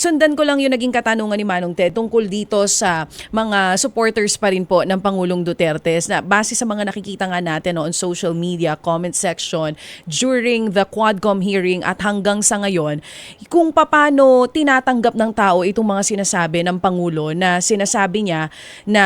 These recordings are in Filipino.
sundan ko lang yung naging katanungan ni Manong Ted tungkol dito sa mga supporters pa rin po ng Pangulong Duterte na base sa mga nakikita nga natin no, on social media, comment section, during the Quadcom hearing at hanggang sa ngayon, kung paano tinatanggap ng tao itong mga sinasabi ng Pangulo na sinasabi niya na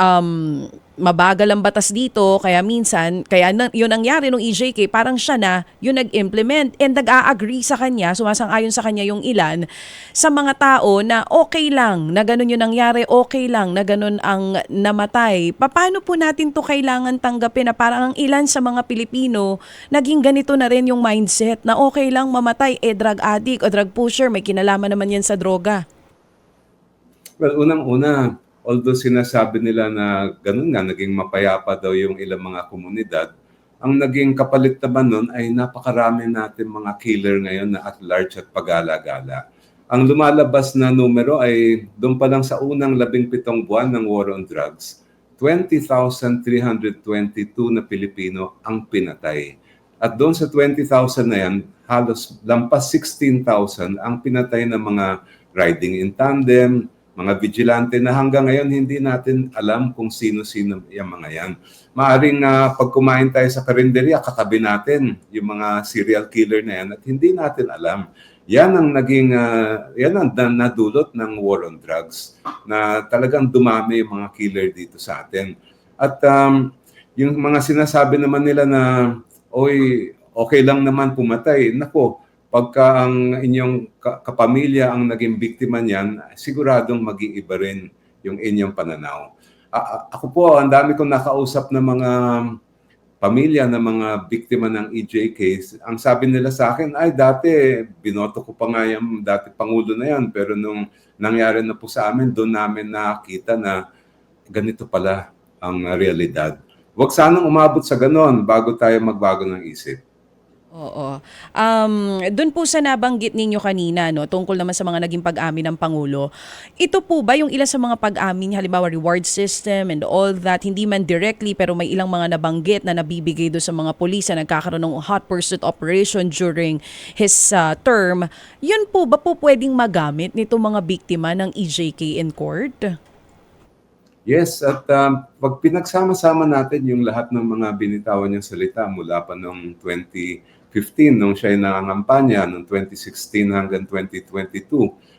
um, mabagal ang batas dito kaya minsan kaya na, yun nangyari nung EJK parang siya na yung nag-implement and nag-a-agree sa kanya sumasang-ayon sa kanya yung ilan sa mga tao na okay lang na ganun yung nangyari okay lang na ganun ang namatay. Paano po natin to kailangan tanggapin na parang ang ilan sa mga Pilipino naging ganito na rin yung mindset na okay lang mamatay eh drug addict o drug pusher may kinalaman naman yan sa droga? Well, unang-una, although sinasabi nila na ganun nga, naging mapayapa daw yung ilang mga komunidad, ang naging kapalit naman nun ay napakarami natin mga killer ngayon na at large at pagala-gala. Ang lumalabas na numero ay doon pa lang sa unang labing pitong buwan ng war on drugs, 20,322 na Pilipino ang pinatay. At doon sa 20,000 na yan, halos lampas 16,000 ang pinatay ng mga riding in tandem, mga vigilante na hanggang ngayon hindi natin alam kung sino-sino yung mga yan. Maaring uh, pag kumain tayo sa karinderya, katabi natin yung mga serial killer na yan at hindi natin alam. Yan ang naging, uh, yan ang na- nadulot ng war on drugs na talagang dumami yung mga killer dito sa atin. At um, yung mga sinasabi naman nila na, oy, okay lang naman pumatay. Nako, pagka ang inyong ka- kapamilya ang naging biktima niyan, siguradong mag-iiba rin yung inyong pananaw. A- ako po, ang dami kong nakausap na mga pamilya ng mga biktima ng EJ case. Ang sabi nila sa akin, ay dati, binoto ko pa nga yung dati Pangulo na yan, pero nung nangyari na po sa amin, doon namin nakita na ganito pala ang realidad. Huwag sanang umabot sa ganon bago tayo magbago ng isip. Oo. Um, doon po sa nabanggit ninyo kanina, no, tungkol naman sa mga naging pag-amin ng Pangulo, ito po ba yung ilan sa mga pag-amin, halimbawa reward system and all that, hindi man directly pero may ilang mga nabanggit na nabibigay doon sa mga pulis na nagkakaroon ng hot pursuit operation during his uh, term, yun po ba po pwedeng magamit nito mga biktima ng EJK in court? Yes, at um, pag pinagsama-sama natin yung lahat ng mga binitawan niyang salita mula pa noong 2015, nung siya ay nangangampanya, noong 2016 hanggang 2022,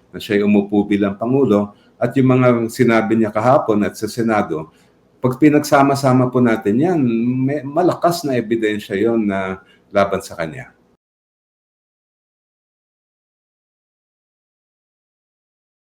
na siya ay umupo bilang Pangulo, at yung mga sinabi niya kahapon at sa Senado, pag pinagsama-sama po natin yan, may, malakas na ebidensya yon na laban sa kanya.